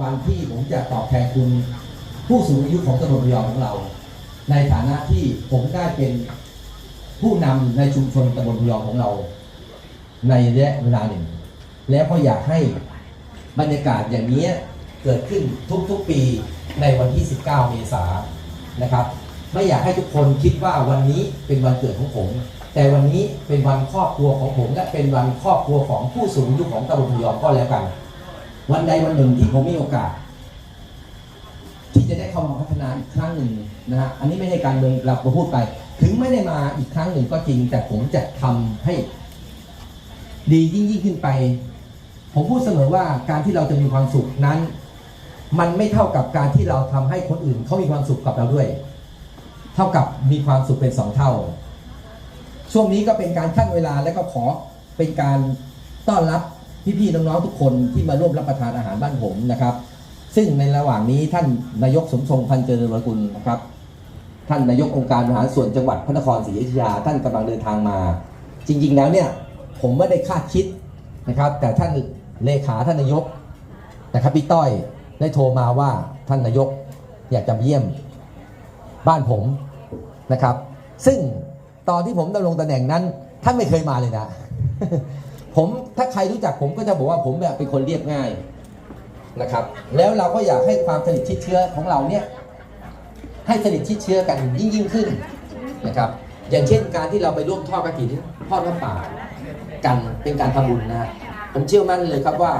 วันที่ผมจะตอบแทนคุณผู้สูงอายุของตำบลระยองของเรา ในฐานะที่ผมได้เป็นผู้นำในชุมชนตำบลระยองของเรา ในระยะเวลาหนึ่ง แล้วก็อยากให้บรรยากาศอย่างนี้เกิดขึ้นทุกๆปีในวันที่ 19 เมษายนนะครับ ไม่อยากให้ทุกคนคิดว่าวันนี้เป็นวันเกิดของผม แต่วันนี้เป็นวันครอบครัวของผม และเป็นวันครอบครัวของผู้สูงอายุของตำบลระยองก็แล้วกัน วันใดวันหนึ่งที่ผมมีโอกาส ที่จะได้เข้ามาพัฒนาอีกครั้งหนึ่งนะฮะอันนี้ไม่ใช่การเมืองเราพูดไป ถึงไม่ได้มาอีกครั้งหนึ่งก็จริง แต่ผมจะทำให้ดียิ่งยิ่งขึ้นไป ผมพูดเสมอว่าการที่เราจะมีความสุขนั้น มันไม่เท่ากับการที่เราทำให้คนอื่นเขามีความสุขกับเราด้วย เท่ากับมีความสุขเป็นสองเท่า ช่วงนี้ก็เป็นการขั้นเวลาและก็ขอเป็นการต้อนรับ พี่ๆน้องๆทุกคนที่มาร่วมรับประทานอาหารบ้านผมนะครับ ซึ่งในระหว่างนี้ท่านนายกสมทรงพันเจริญวรกุลนะครับ ท่านนายกองค์การบริหารส่วนจังหวัดพระนครศรีอยุธยาท่านกำลังเดินทางมา จริง ๆ แล้วเนี่ยผมไม่ได้คาดคิดนะครับ แต่ท่านเลขาท่านนายกนะครับพี่ต้อยได้โทรมาว่าท่านนายกอยากจะมาเยี่ยมบ้านผมนะครับ ซึ่งตอนที่ผมดำรงตำแหน่งนั้นท่านไม่เคยมาเลยนะ ผมถ้าใครรู้จักผมก็จะบอกว่าผมแบบเป็นคนเรียบง่ายนะครับ แล้วเราก็อยากให้ความสนิทชิดเชื้อของเราเนี่ยให้สนิทชิดเชื้อกันยิ่งยิ่งขึ้นนะครับ อย่างเช่นการที่เราไปร่วมทอดกระถิ่นทอดน้ำป่ากันเป็นการทำบุญนะผมเชื่อมั่นเลยครับว่า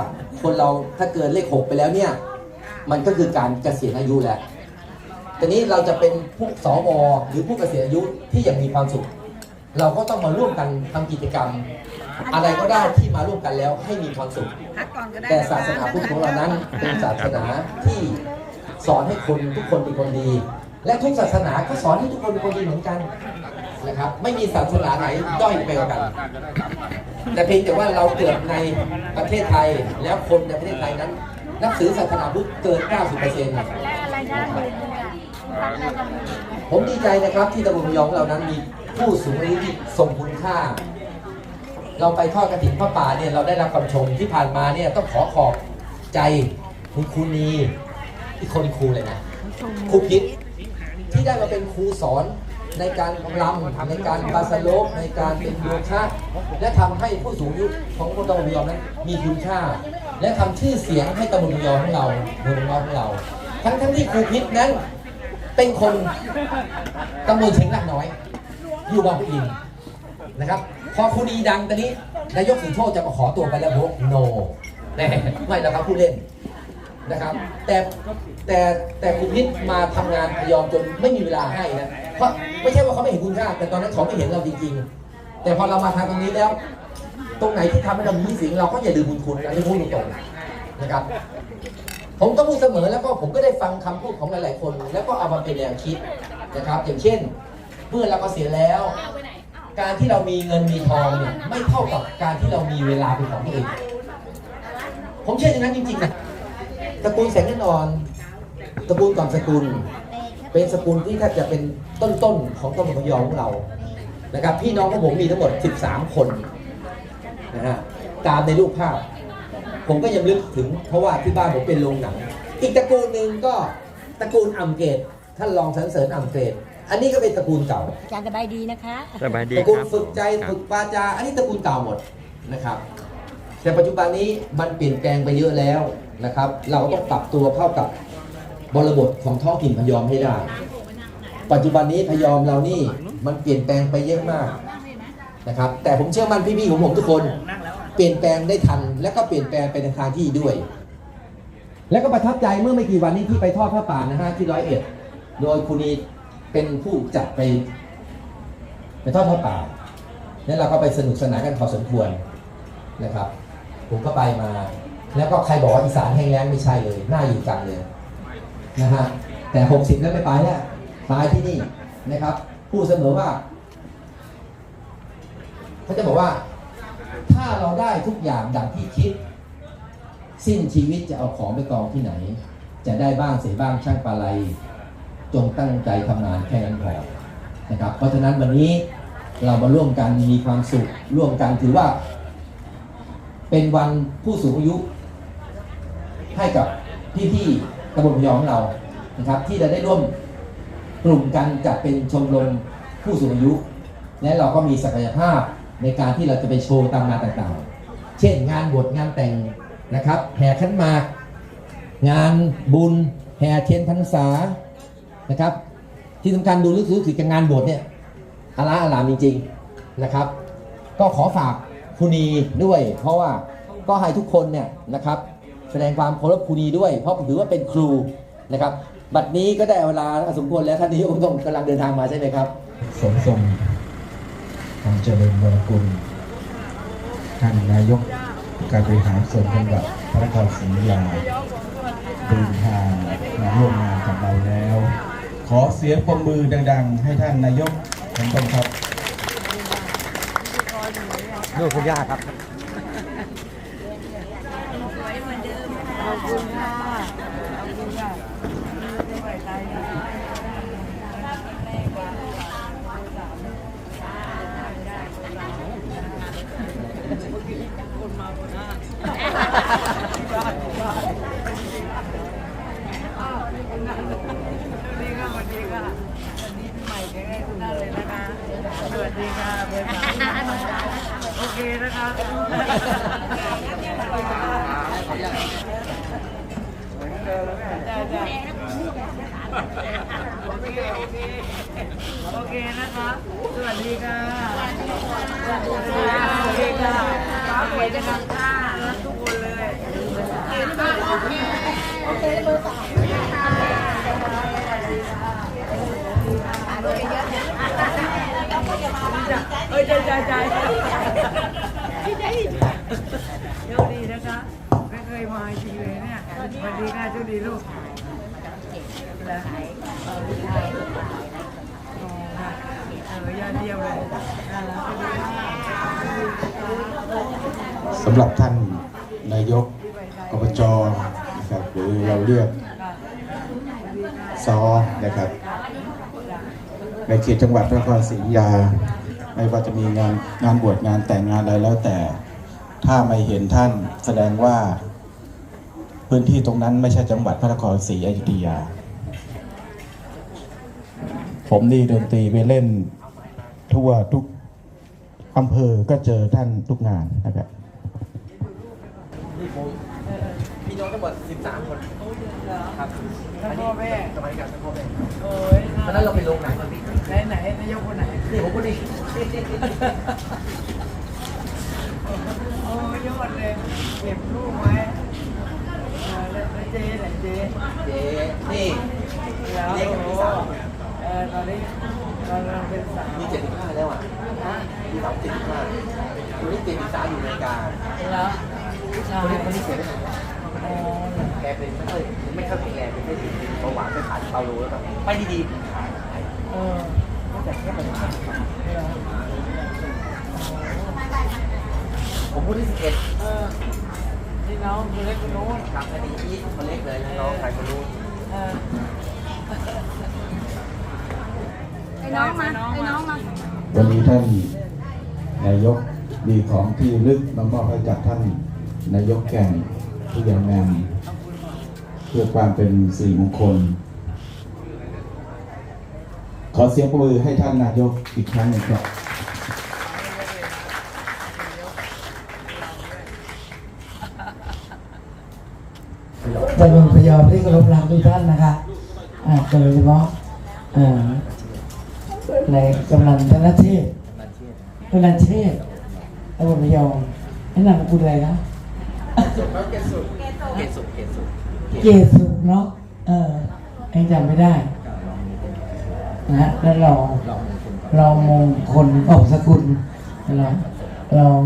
คนเราถ้าเกินเลขหกไปแล้วเนี่ย มันก็คือการเกษียณอายุแล้วทีนี้เราจะเป็นผู้สวหรือผู้เกษียณอายุที่ยังมีความสุข เราก็ต้องมาร่วมกันทำกิจกรรม อะไรก็ได้ที่มาร่วมกันแล้วให้มีความสุขพักก่อนก็ได้แต่ศาสนาพุทธของเรานั้นเป็นศาสนาที่สอนให้คนทุกคนเป็นคนดี และทุกศาสนาก็สอนให้ทุกคนเป็นคนดีเหมือนกันนะครับ ไม่มีศาสนาไหนด้อยไปกว่ากัน แต่เพียงแต่ว่าเราเกิดในประเทศไทยแล้วคนในประเทศไทยนั้น นับถือศาสนาพุทธเกิน 90%เปอร์เซ็นต์และอะไรนะลืมเลยอะฟังอะไรกันลืมเลยผมดีใจนะครับที่ตำบลยองเรานั้นมี ผู้สูงอายุที่ทรงคุณค่า เราไปทอดกระถิ่นพระป่าเนี่ยเราได้รับคำชมที่ผ่านมาเนี่ยต้องขอขอบใจคุณครูนีที่คนครูเลยนะครูพิษที่ได้มาเป็นครูสอนในการรำในการบาสโลกในการเป็นโยคะและทำให้ผู้สูงอายุของตำบลยองนั้นมีคุณค่า และทำชื่อเสียงให้ตำบลยองของเราเมืองอของเรา ทั้งทั้งที่ครูพิษนั้น เป็นคนตำบลเชียงรากน้อย อยู่บางปะอินนะครับ พอคุณดีดังตอนนี้นายกสิงโชจะมาขอตัวไปแล้วบอกโนไม่แล้วครับผู้เล่นนะครับ แต่แต่แต่คุณพิษมาทำงานพยอมจนไม่มีเวลาให้นะเพราะไม่ใช่ว่าเขาไม่เห็นคุณค่า แต่ตอนนั้นเขาไม่เห็นเราจริงๆ แต่พอเรามาทางตรงนี้แล้ว ตรงไหนที่ทำให้เรามีสิ่งเราก็อย่าลืมบุญคุณอันนี้พูดตรงๆนะครับ ผมต้องพูดเสมอแล้วก็ผมก็ได้ฟังคำพูดของหลายๆคน แล้วก็เอามาเป็นแนวคิดนะครับ อย่างเช่น มื่อเราเกษียณแล้ว การที่เรามีเงินมีทองเนี่ยไม่เท่ากับการที่เรามีเวลาเป็นของตัวเอง ผมเชื่ออย่างนั้นจริงๆนะตระกูลแสงแน่นอนตระกูลก่อนสกุล เป็นสกุลที่แทบจะเป็นต้นๆของตำบลพะยอมของเรานะครับพี่น้องของผมมีทั้งหมด 13 คนนะฮะตามในรูปภาพ ผมก็ยังลึกถึงเพราะว่าที่บ้านผมเป็นโรงหนัง อีกตระกูลหนึ่งก็ตระกูลอัมเกตท่านรองสรรเสริญอัมเกต อันนี้ก็เป็นตระกูลเก่าอาจารย์สบายดีนะคะสบายดีตระคกูลรับฝึกใจครับฝึกปาจา อันนี้ตระกูลเก่าหมดนะครับ แต่ปัจจุบันนี้มันเปลี่ยนแปลงไปเยอะแล้วนะครับ เราต้องปรับตัวเข้ากับบริบทของท้องถิ่นพยอมให้ได้ ปัจจุบันนี้พยอมเรานี่มันเปลี่ยนแปลงไปเยอะมากนะครับ แต่ผมเชื่อมั่นพี่ๆของผมทุกคน เปลี่ยนแปลงได้ทัน และก็เปลี่ยนแปลงไปในทางที่ดีด้วย แล้วก็ประทับใจเมื่อไม่กี่วันนี้ที่ไปทอดผ้าป่านะฮะที่ร้อยเอ็ด โดยคุณนี เป็นผู้จัดไปไปทอดผ้าป่าแล้วเราก็ไปสนุกสนานกันพอสมควรนะครับ ผมก็ไปมา แล้วก็ใครบอกว่าอีสานแห้งแล้งไม่ใช่เลยน่าอยู่จังเลยนะฮะแต่ 60 แล้วไม่ไปแล้วตายที่นี่นะครับพูดเสมอว่าเขาจะบอกว่า ถ้าเราได้ทุกอย่างดังที่คิด สิ้นชีวิตจะเอาของไปกองที่ไหน จะได้บ้างเสียบ้างช่างปลาไหล จงตั้งใจทำงานแค่นั้นพอนะครับ เพราะฉะนั้นวันนี้เรามาร่วมกันมีความสุขร่วมกันถือว่า เป็นวันผู้สูงอายุ ให้กับพี่ๆตำบลพยองเรานะครับ ที่จะได้ร่วมกลุ่มกันจัดเป็นชมรมผู้สูงอายุ และเราก็มีศักยภาพในการที่เราจะไปโชว์ตามงานต่างๆ เช่นงานบวชงานแต่งนะครับแห่ขันหมาก งานบุญแห่เทียนพรรษา นะครับ ที่สำคัญดูรู้สึกถึงงานบวชเนี่ยอาลาอารามจริง ๆนะครับ ก็ขอฝากครูนีด้วย เพราะว่าก็ให้ทุกคนเนี่ยนะครับ แสดงความเคารพครูนีด้วย เพราะถือว่าเป็นครูนะครับ บัดนี้ก็ได้เวลาสมควรแล้วท่านนายกต้องกำลังเดินทางมาใช่ไหมครับ สมทรงทำเจริญวรกุลท่านนายกการบริหารส่วนจังหวัดพระนครศรีอยุธยาเดินทางมาร่วมงานกับเราแล้ว ขอเสียงปมมือดัง ๆ ให้ท่านนายกผมต้องครับดูคุณย่าครับ ขอบคุณค่ะขอบคุณค่ะไม่ไหวใจนะ สวัสดีค่ะเบอร์สามโอเคนะคะได้ได้ โอเคนะคะ สวัสดีค่ะ สวัสดีค่ะสวัสดีค่ะป้าสวยจังค่ะทุกคนเลยโอเคโอเคเบอร์สามค่ะโดยเยอะเนี่ยแล้วก็จะมเยใจใจใจโชคดีนะคะ ไม่เคยมาจริเลยเนี่ยสวัสดีค่ะสวัสดีลูก แล้วเออลูกชายอ๋อค่ะเออยอดเยี่ยมเลยน่ารักสวัสดีค่ะสำหรับท่านนายกอบจนะครับหรือเราเรียกซอนะครับ ในเขตจังหวัดพระนครศรีอยุธยา ไม่ว่าจะมีงานงานบวชงานแต่งงานอะไรแล้วแต่ ถ้าไม่เห็นท่านแสดงว่า พื้นที่ตรงนั้นไม่ใช่จังหวัดพระนครศรีอยุธยา ผมนี่ดนตรีไปเล่นทั่วทุกอำเภอก็เจอท่านทุกงานนะครับนี่ผมมีน้องทั้งหมด13 คนครับท่านพ่อแม่สมัยกับท่านพ่อแม่โอ้ยตอนนั้นเราไปลงหนังกันพี่ไหนไหนนายกคนไหนนี่ผมก็ดีโอ้ยยอดเลยเก็บรูปไว้เออแล้วแล้วเจ๊ไหนเจ๊เจ๊นี่แล้วเจ๊กับพี่สาว เออตอนนี้ตอนเราเป็นสาวมี75แล้วอะมีสาว75คนนี้เจ๊มีสาวอยู่อเมริกาแล้วผู้ชาคนยนี้คนนี้เสียไปไหนอ๋อแกเป็นไม่ค่อยไม่ค่อยแข็งแรงเป็นไม่ดีเบาหวานไปผ่านเบาโลแล้วแบบไปดีเออๆแต่แค่ปัญหาเหรอผมพูดที่11เออที่น้องคนเล็กคนนู้นครับคดีนี้คนเล็กเลยนะน้องใครคนรู้เออไอ้ น้องมาไอ้น้องมาวันนี้ท่านนายกมีของที่ระลึกมามอบให้กับท่านนายกแก่งผู้ยังงามเพื่อความเป็นสิริมงคล ขอเสียงปรบมือให้ท่านนายกอีกครั้งหนึ่งครับตำบลพยอมที่เคารพรักทุกท่านนะคะอ่าโดยเฉพาะอ่า ในกำลังธนเทศกำลังเทศตำบลพยอมแนะนำคุณอะไรนะเกสุเกสุเกสุเกสุเนาะเออเองจำไม่ได้นะฮะแล้วลองลองมงคลก่อนลองมงคลออกสกุลลองลอง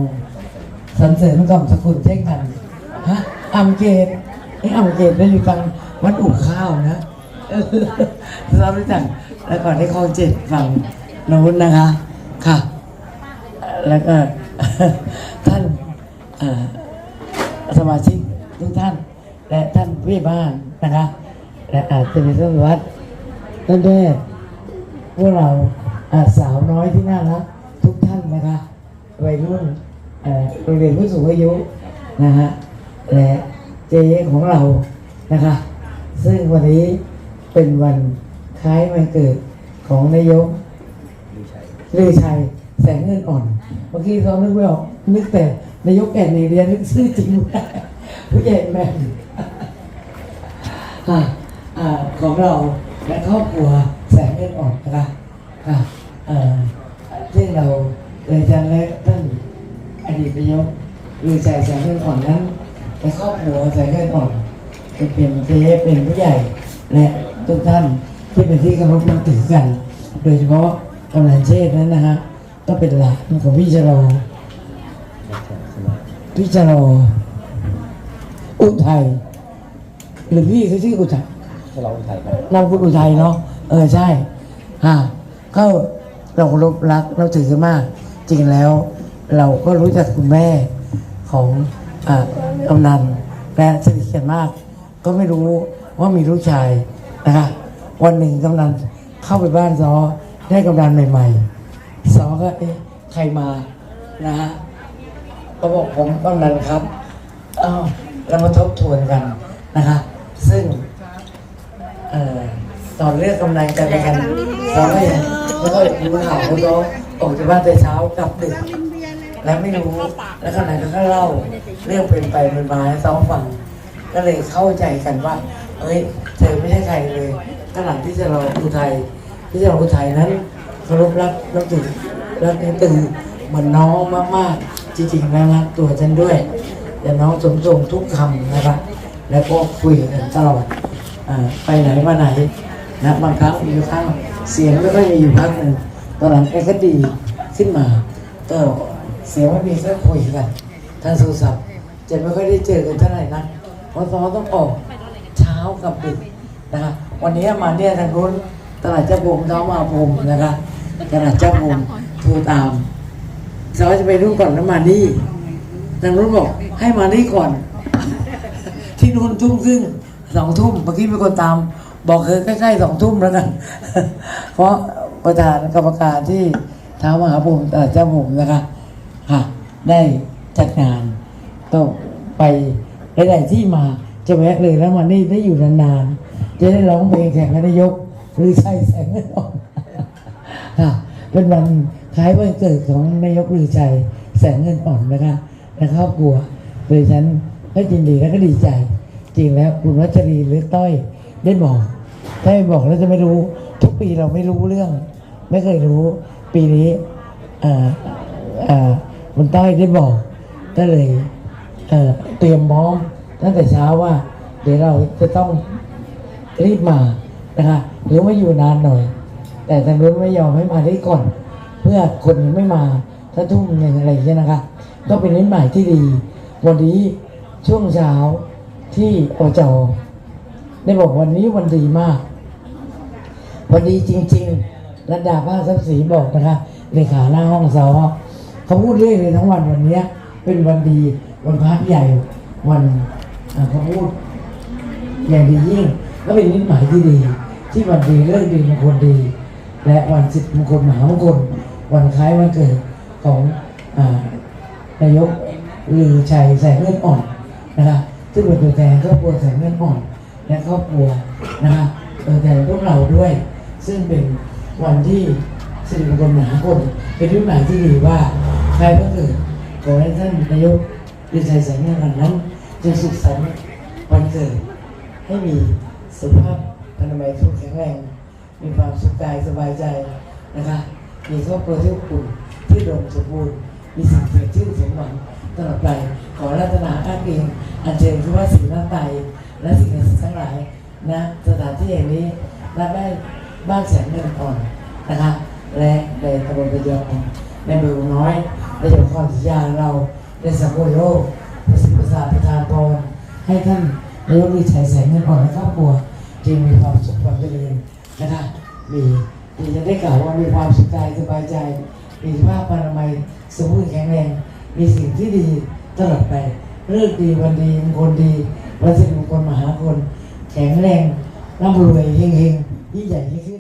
สรรเสริญกล่อมสกุลเช่นกันฮะอัมเกตไอ้อัมเกตได้อยู่ฟังวัดอุข้าวนะเออเรารู้จัก แล้วก่อนได้คลองเจ็ดฝั่งโน้นนะคะ ค่ะ แล้วก็ท่านสมาชิกทุกท่าน และท่านผู้บ้านนะคะ และอาจจะเป็นท่านวัดท่านแม่พวกเราสาวน้อยที่น่ารักทุกท่านนะคะวัยรุ่นเอ่อโรงเรียนผู้สูงอายุนะฮะและเจ๊ของเรานะคะ ซึ่งวันนี้เป็นวัน คล้ายวันเกิดของนายกลือชัยแสงเงินอ่อน เมื่อกี้เขานึกไม่ออกนึกแต่นายกแก่นในเรียนนึกชื่อจริงไม่ได้ผู้ใหญ่แม่นอ่าอ่าของเราและครอบครัวแสงเงินอ่อนนะคะอ่าเอ่อซึ่งเราเลยจันและท่านอดีตนายกลือใจแสงเงินอ่อนนั้นและครอบครัวแสงเงินอ่อนเป็นเป็นเจ๊เป็นผู้ใหญ่และทุกท่าน ที่เป็นที่เคารพนับถือกัน โดยเฉพาะกำนันเชษฐ์นั้นนะฮะก็เป็นหลานของพี่จรอพี่จรออุทัยหรือพี่เขาชื่ออุทัยเราไทยครับเราคุณอุทัยเนาะเออใช่ฮะก็เราเคารพรักเราถือกันมาก จริงแล้ว เราก็รู้จักคุณแม่ของอ่ากำนันและสนิทกันมาก ก็ไม่รู้ว่ามีลูกชายนะคะ วันหนึ่งกำนันเข้าไปบ้านซอได้กำนันใหม่ๆซอก็เอ๊ะใครมานะฮะก็บอกผมกำนันครับเอ้าเรามาทบทวนกันนะคะ ซึ่งเอ่อตอนเลือกกำลังใจไปกันเราก็ยังไม่ค่อยรู้ข่าวเขาออกจากบ้านแต่เช้ากลับดึกแล้วไม่รู้ แล้วขณะนั้นก็เล่าเรื่องเป็นไปเป็นมาให้ซ้องฟัง ก็เลยเข้าใจกันว่า เอ้ย เธอไม่ใช่ใครเลย ขณะที่จะรออุทัยที่จะรออุทัยนั้นเคารพรักนับถือรักนับถือเหมือนน้องมากๆ จริงๆนะรักตัวฉันด้วยแต่น้องสมทรงทุกคำนะครับแล้วก็คุยกันตลอดอไปไหนมาไหนนะบางครั้งมีอยู่ครั้งเสียงไม่ค่อยมีอยู่พักหนึ่งตอนหลังแกก็ดีขึ้นมาก็เสียงไม่มีก็คุยกันทางโทรศัพท์จะไม่ค่อยได้เจอกันเท่าไหร่นะเพราะตอนต้องออกเช้ากับดึกนะคะ วันนี้มาเนี่ยทางนู้นตลาดเจ้าพรมเท้ามาพรมนะคะตลาดเจ้าพรมโทรตามสาวจะไปรุ่นก่อนแล้วมานี่ทางนู้นบอกให้มานี่ก่อน ที่นู่นทุ่มครึ่งสองทุ่มเมื่อกี้มีคนตาม บอกเคยใกล้ๆสองทุ่มแล้วกันเพราะประธานกรรมการที่เท้ามหาภูมิเอ่อเจ้าผมนะคะค่ะ ได้จัดงานก็ไปหลายๆที่มาจะแวะเลยแล้วมานี่ได้อยู่นานๆ จะได้ร้องเพลงแข่งกับนายก หรือใช่แสงเงินอ่อนค่ะเป็นวันคล้ายวันเกิดของนายกลือชัยแสงเงินอ่อนนะคะและครอบครัวโดยฉันก็ยินดีและก็ดีใจ จริงแล้วคุณวัชรีหรือต้อยได้บอกถ้าไม่บอกแล้วจะไม่รู้ ทุกปีเราไม่รู้เรื่อง ไม่เคยรู้ปีนี้อ่าอ่าคุณต้อยได้บอกก็เลยเอ่อเตรียมพร้อมตั้งแต่เช้าว่า เดี๋ยวเราจะต้อง รีบมานะคะหรือว่าอยู่นานหน่อย แต่ทางนู้นไม่ยอมให้มาได้ก่อน เพื่อคนยังไม่มาถ้าทุ่มหนึ่งอะไรอย่างเงี้ยนะคะ ก็เป็นนิดหมายที่ดี วันนี้ช่วงเช้าที่อจอได้บอกวันนี้วันดีมาก วันดีจริง ๆระดาภาทรัพย์ศรีบอกนะคะเลขาหน้าห้องสอเขาพูดเรื่อยเลยทั้งวันวันนี้เป็นวันดีวันพระใหญ่วันเขาพูดอย่างดียิ่ง ก็เป็นนิดหมายที่ดี ที่วันดีเลิกดีมงคลดี และวันสิทธิมงคลมหามงคลวันคล้ายวันเกิดของอนายกลือชัยแสงเลือดอ่อนนะคะซึ่งเป็นตัวแทนครอบครัวแสงเลือดอ่อน และครอบครัวนะคะตัวแทนพวกเราด้วย ซึ่งเป็นวันที่สิริมงคลมหาคลเป็นนิดหมายที่ดีว่าใคล้ายวันเกิดของท่านนายกลือชัยแสงเลือดอ่อนนั้นจะสุขสันต์วันเกิดให้มี สุขภาพอนามัยแข็งแรง มีความสุขกายสบายใจนะคะ มีครอบครัวที่อบอุ่นที่ดมสมบูรณ์ มีสิ่งเกิดชื่นสมหวังตลอดไปขอรัตนาอ้างเองอันเชิญคือว่าสิ่งน้ำไตและสิ่งศักดิ์สิทธิ์ทั้งหลายนะสถานที่แห่งนี้และได้บ้านแสงเงินอ่อนนะคะและในตำบลระยองในเมืองน้อยในจังหวัดนครศรีธรรมราเราในสังคมโลกประสิทธิประสาทประทานพรให้ท่านนายกวิชัยแสงเงินอ่อนและครอบครัว จึงมีความสุขความเจริญนะคะมีมีจะได้กล่าวว่ามีความสุขกายสบายใจ มีสภาพอนามัยสมบูรณ์แข็งแรง มีสิ่งที่ดีตลอดไปเรื่องดีวันดีมงคลดีวันสิริมงคลมหาคน แข็งแรงร่ำรวยเฮงๆยิ่งใหญ่ยิ่งขึ้น